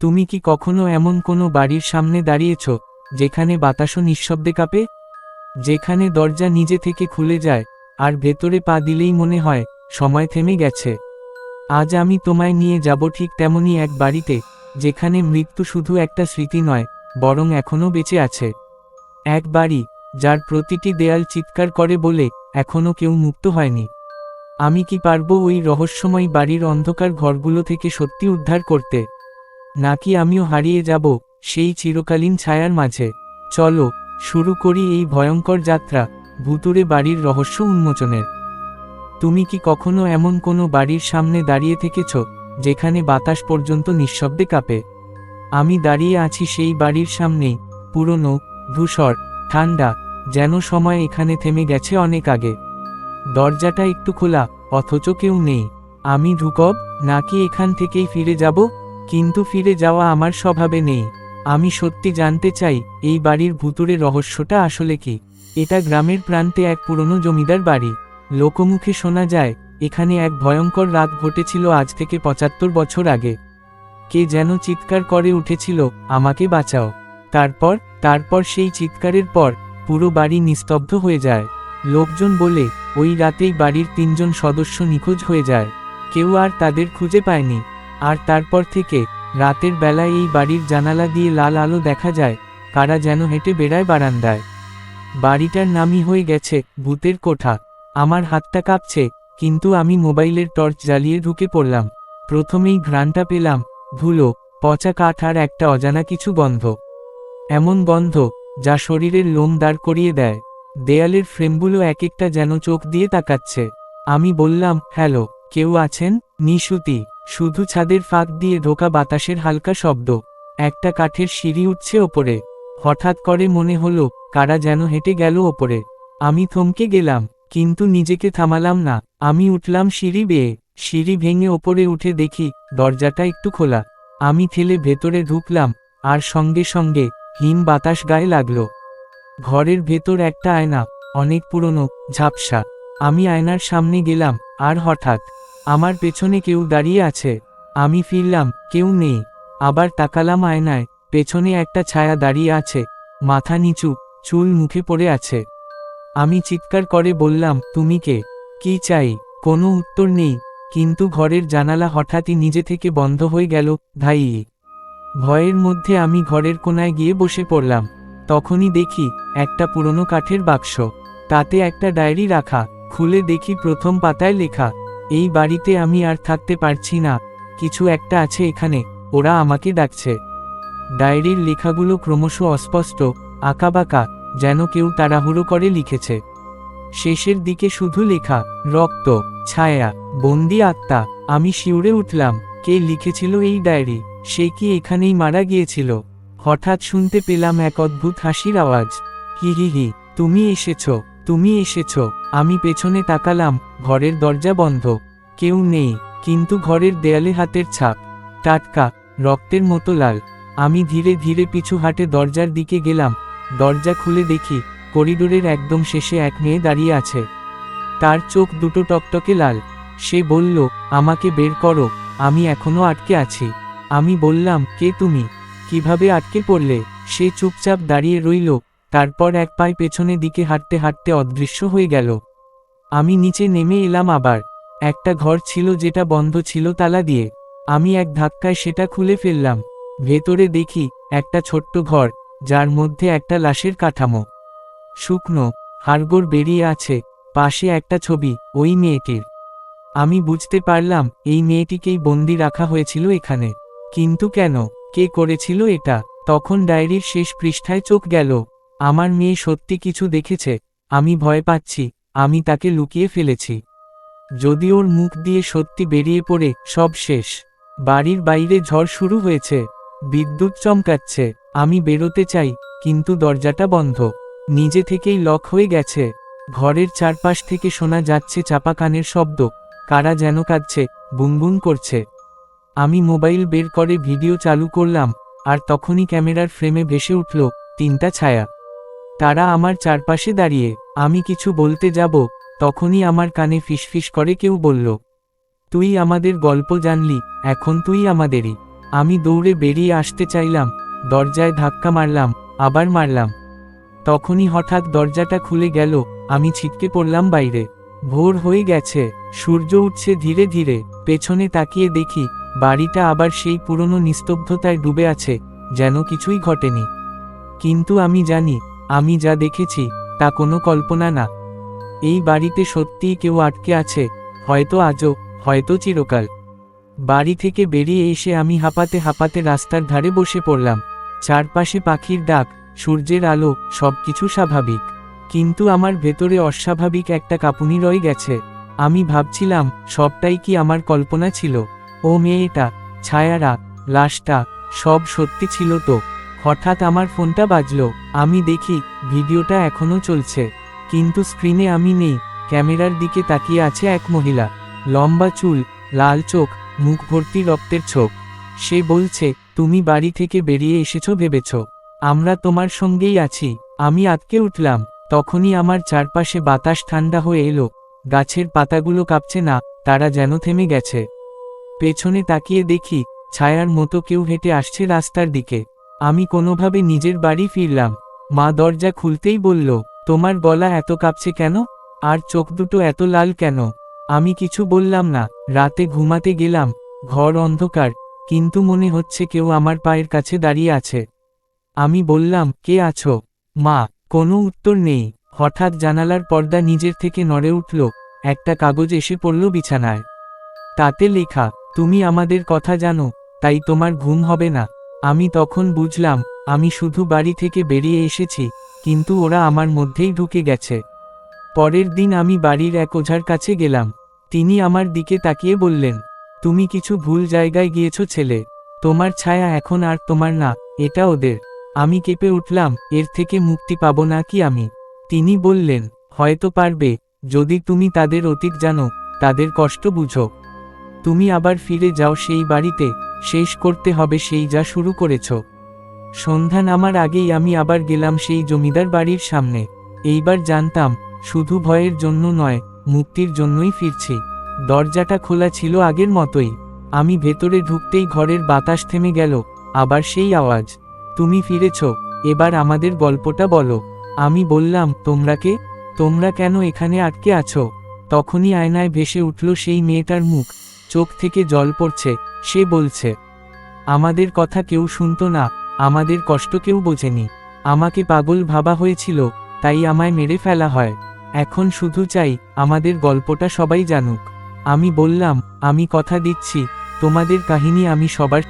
তুমি কি কখনো এমন কোনো বাড়ির সামনে দাঁড়িয়েছ, যেখানে বাতাসও নিঃশব্দে কাঁপে? যেখানে দরজা নিজে থেকে খুলে যায়, আর ভেতরে পা দিলেই মনে হয়, সময় থেমে গেছে। আজ আমি তোমায় নিয়ে যাব ঠিক তেমনই এক বাড়িতে, যেখানে মৃত্যু শুধু একটা স্মৃতি নয়, বরং এখনও বেঁচে আছে। এক বাড়ি, যার প্রতিটি দেয়াল চিৎকার করে বলে, এখনও কেউ মুক্ত হয়নি। আমি কি পারব ওই রহস্যময় বাড়ির অন্ধকার ঘরগুলো থেকে সত্যি উদ্ধার করতে? নাকি আমিও হারিয়ে যাব সেই চিরকালীন ছায়ার মাঝে। চলো, শুরু করি এই ভয়ঙ্কর যাত্রা ভুতুরে বাড়ির রহস্য উন্মোচনের। তুমি কি কখনো এমন কোনো বাড়ির সামনে দাঁড়িয়ে থেকেছ, যেখানে বাতাস পর্যন্ত নিঃশব্দে কাঁপে? আমি দাঁড়িয়ে আছি সেই বাড়ির সামনেই, পুরনো, ধূসর, ঠান্ডা, যেন সময় এখানে থেমে গেছে অনেক আগে। দরজাটা একটু খোলা, অথচ কেউ নেই। আমি ঢুকব নাকি এখান থেকেই ফিরে যাব? কিন্তু ফিরে যাওয়া আমার স্বভাবে নেই। আমি সত্যি জানতে চাই, এই বাড়ির ভুতুরে রহস্যটা আসলে কি? এটা গ্রামের প্রান্তে এক পুরনো জমিদার বাড়ি। লোকমুখে শোনা যায়, এখানে এক ভয়ঙ্কর রাত ঘটেছিল আজ থেকে পঁচাত্তর বছর আগে। কে যেন চিৎকার করে উঠেছিল, আমাকে বাঁচাও। তারপর তারপর সেই চিৎকারের পর, পুরো বাড়ি নিস্তব্ধ হয়ে যায়। লোকজন বলে, ওই রাতেই বাড়ির তিনজন সদস্য নিখোঁজ হয়ে যায়। কেউ আর তাদের খুঁজে পায়নি। আর তারপর থেকে, রাতের বেলায় এই বাড়ির জানালা দিয়ে লাল আলো দেখা যায়, কারা যেন হেঁটে বেড়ায় বারান্দায়। বাড়িটার নামই হয়ে গেছে, ভূতের কোঠা। আমার হাতটা কাঁপছে, কিন্তু আমি মোবাইলের টর্চ জ্বালিয়ে ঢুকে পড়লাম। প্রথমেই ঘ্রাণটা পেলাম, ধুলো, পচা কাঠ আর একটা অজানা কিছু গন্ধ। এমন গন্ধ, যা শরীরের লোম দাঁড় করিয়ে দেয়। দেয়ালের ফ্রেমগুলো এক একটা যেন চোখ দিয়ে তাকাচ্ছে। আমি বললাম, হ্যালো। কেউ আছেন? নিশুতি, শুধু ছাদের ফাঁক দিয়ে ঢোকা বাতাসের হালকা শব্দ। একটা কাঠের সিঁড়ি উঠছে ওপরে। হঠাৎ করে মনে হলো, কারা যেন হেঁটে গেল ওপরে। আমি থমকে গেলাম, কিন্তু নিজেকে থামালাম না। আমি উঠলাম সিঁড়ি বেয়ে। সিঁড়ি ভেঙে ওপরে উঠে দেখি, দরজাটা একটু খোলা। আমি ঠেলে ভেতরে ঢুকলাম, আর সঙ্গে সঙ্গে হিম বাতাস গায়ে লাগল। ঘরের ভেতর একটা আয়না, অনেক পুরনো, ঝাপসা। আমি আয়নার সামনে গেলাম, আর হঠাৎ আমার পেছনে কেউ দাঁড়িয়ে আছে। আমি ফিরলাম, কেউ নেই। আবার তাকালাম আয়নায়, পেছনে একটা ছায়া দাঁড়িয়ে আছে। মাথা নিচু, চুল মুখে পড়ে আছে। আমি চিৎকার করে বললাম, তুমি কে? কি চাই? কোনো উত্তর নেই। কিন্তু ঘরের জানালা হঠাৎই নিজে থেকে বন্ধ হয়ে গেল ধাই ভয়ের মধ্যে আমি ঘরের কোনায় গিয়ে বসে পড়লাম। তখনই দেখি, একটা পুরনো কাঠের বাক্স। তাতে একটা ডায়েরি রাখা। খুলে দেখি প্রথম পাতায় লেখা এই বাড়িতে আমি আর থাকতে পারছি না, কিছু একটা আছে এখানে, ওরা আমাকে ডাকছে। ডায়েরির লেখাগুলো ক্রমশ অস্পষ্ট, আঁকাবাঁকা, যেন কেউ তাড়াহুড়ো করে লিখেছে। শেষের দিকে শুধু লেখা, রক্ত, ছায়া, বন্দি আত্মা, আমি শিউরে উঠলাম, কে লিখেছিল এই ডায়েরি, সে কি এখানেই মারা গিয়েছিল? হঠাৎ শুনতে পেলাম এক অদ্ভুত হাসির আওয়াজ। হি হি হি, তুমি এসেছ তুমি এসেছ, আমি পেছনে তাকালাম ঘরের দরজা বন্ধ। কেউ নেই, কিন্তু ঘরের দেয়ালে হাতের ছাপ। টাটকা, রক্তের মতো লাল। আমি ধীরে ধীরে পিছু হাটে দরজার দিকে গেলাম। দরজা খুলে দেখি, করিডোরের একদম শেষে এক মেয়ে দাঁড়িয়ে আছে। তার চোখ দুটো টকটকে লাল। সে বলল, আমাকে বের করো, আমি এখনও আটকে আছি। আমি বললাম, কে তুমি? কীভাবে আটকে পড়লে? সে চুপচাপ দাঁড়িয়ে রইল। তারপর এক পায়ে পেছনে দিকে হাঁটতে হাঁটতে অদৃশ্য হয়ে গেল। আমি নিচে নেমে এলাম আবার। একটা ঘর ছিল যেটা বন্ধ ছিল তালা দিয়ে। আমি এক ধাক্কায় সেটা খুলে ফেললাম। ভেতরে দেখি একটা ছোট্ট ঘর, যার মধ্যে একটা লাশের কাঠামো। শুকনো, হাড়গোড় বেরিয়ে আছে, পাশে একটা ছবি, ওই মেয়েটির। আমি বুঝতে পারলাম, এই মেয়েটিকেই বন্দি রাখা হয়েছিল এখানে। কিন্তু কেন? কে করেছিল এটা? তখন ডায়েরির শেষ পৃষ্ঠায় চোখ গেল। আমার মেয়ে সত্যি কিছু দেখেছে, আমি ভয় পাচ্ছি। আমি তাকে লুকিয়ে ফেলেছি। যদি ওর মুখ দিয়ে সত্যি বেরিয়ে পড়ে, সব শেষ। বাড়ির বাইরে ঝড় শুরু হয়েছে। বিদ্যুৎ চমকাচ্ছে। আমি বেরোতে চাই, কিন্তু দরজাটা বন্ধ। নিজে থেকেই লক হয়ে গেছে। ঘরের চারপাশ থেকে শোনা যাচ্ছে চাপা কানের শব্দ। কারা যেন কাঁদছে বুনবুন করছে। আমি মোবাইল বের করে ভিডিও চালু করলাম, আর তখনই ক্যামেরার ফ্রেমে ভেসে উঠল তিনটা ছায়া। তারা আমার চারপাশে দাঁড়িয়ে, আমি কিছু বলতে যাব? তখনই আমার কানে ফিসফিস করে কেউ বলল, তুই আমাদের গল্প জানলি, এখন তুই আমাদেরই। আমি দৌড়ে বেরিয়ে আসতে চাইলাম, দরজায় ধাক্কা মারলাম, আবার মারলাম। তখনই হঠাৎ দরজাটা খুলে গেল, আমি ছিটকে পড়লাম বাইরে। ভোর হয়ে গেছে, সূর্য উঠছে ধীরে ধীরে, পেছনে তাকিয়ে দেখি, বাড়িটা আবার সেই পুরনো নিস্তব্ধতায় ডুবে আছে, যেন কিছুই ঘটেনি। কিন্তু আমি জানি আমি যা দেখেছি, তা কোনো কল্পনা না। এই বাড়িতে সত্যিই কেউ আটকে আছে, হয়তো আজও, হয়তো চিরকাল। বাড়ি থেকে বেরিয়ে এসে আমি হাঁপাতে হাঁপাতে রাস্তার ধারে বসে পড়লাম। চারপাশে পাখির ডাক, সূর্যের আলো, সবকিছু স্বাভাবিক। কিন্তু আমার ভেতরে অস্বাভাবিক একটা কাঁপুনি রয়ে গেছে। আমি ভাবছিলাম, সবটাই কি আমার কল্পনা ছিল? ও মেয়েটা, ছায়ারা, লাশটা, সব সত্যি ছিল তো। হঠাৎ আমার ফোনটা বাজলো। আমি দেখি, ভিডিওটা এখনও চলছে। কিন্তু স্ক্রিনে আমি নেই। ক্যামেরার দিকে তাকিয়ে আছে এক মহিলা। লম্বা চুল, লাল চোখ, মুখ ভর্তি রক্তের ছোপ। সে বলছে, তুমি বাড়ি থেকে বেরিয়ে এসেছ ভেবেছ। আমরা তোমার সঙ্গেই আছি। আমি আটকে উঠলাম। তখনই আমার চারপাশে বাতাস ঠান্ডা হয়ে এলো। গাছের পাতাগুলো কাঁপছে না, তারা যেন থেমে গেছে। পেছনে তাকিয়ে দেখি, ছায়ার মতো কেউ হেঁটে আসছে রাস্তার দিকে। আমি কোনোভাবে নিজের বাড়ি ফিরলাম। মা দরজা খুলতেই বলল, তোমার গলা এত কাঁপছে কেন? আর চোখ দুটো এত লাল কেন? আমি কিছু বললাম না। রাতে ঘুমাতে গেলাম। ঘর অন্ধকার। কিন্তু মনে হচ্ছে কেউ আমার পায়ের কাছে দাঁড়িয়ে আছে। আমি বললাম, কে আছো? মা, কোনো উত্তর নেই। হঠাৎ জানালার পর্দা নিজের থেকে নড়ে উঠল। একটা কাগজ এসে পড়ল বিছানায়। তাতে লেখা, তুমি আমাদের কথা জানো, তাই তোমার ঘুম হবে না। আমি তখন বুঝলাম, আমি শুধু বাড়ি থেকে বেরিয়ে এসেছি, কিন্তু ওরা আমার মধ্যেই ঢুকে গেছে। পরের দিন আমি বাড়ির এক ওঝার কাছে গেলাম। তিনি আমার দিকে তাকিয়ে বললেন, তুমি কিছু ভুল জায়গায় গিয়েছ ছেলে। তোমার ছায়া এখন আর তোমার না, এটা ওদের। আমি কেঁপে উঠলাম, এর থেকে মুক্তি পাবো না কি আমি? তিনি বললেন, হয়তো পারবে, যদি তুমি তাদের অতীত জানো, তাদের কষ্ট বুঝো। তুমি আবার ফিরে যাও সেই বাড়িতে শেষ করতে হবে সেই যা শুরু করেছ। সন্ধ্যা নামার আগেই আমি আবার গেলাম সেই জমিদার বাড়ির সামনে। এইবার জানতাম, শুধু ভয়ের জন্য নয়, মুক্তির জন্যই ফিরছি। দরজাটা খোলা ছিল আগের মতোই। আমি ভেতরে ঢুকতেই ঘরের বাতাস থেমে গেল, আবার সেই আওয়াজ। তুমি ফিরেছ, এবার আমাদের গল্পটা বলো। আমি বললাম, তোমরা কে? তোমরা কেন এখানে আটকে আছো? তখনই আয়নায় ভেসে উঠল সেই মেয়েটার মুখ। চোখ থেকে জল পড়ছে, সে বলছে, আমাদের কথা কেউ শুনত না, আমাদের কষ্ট কেউ বোঝেনি। আমাকে পাগল ভাবা হয়েছিল, তাই আমায় মেরে ফেলা হয়। এখন শুধু চাই, আমাদের গল্পটা সবাই জানুক। আমি বললাম, আমি কথা দিচ্ছি, তোমাদের কাহিনী আমি সবার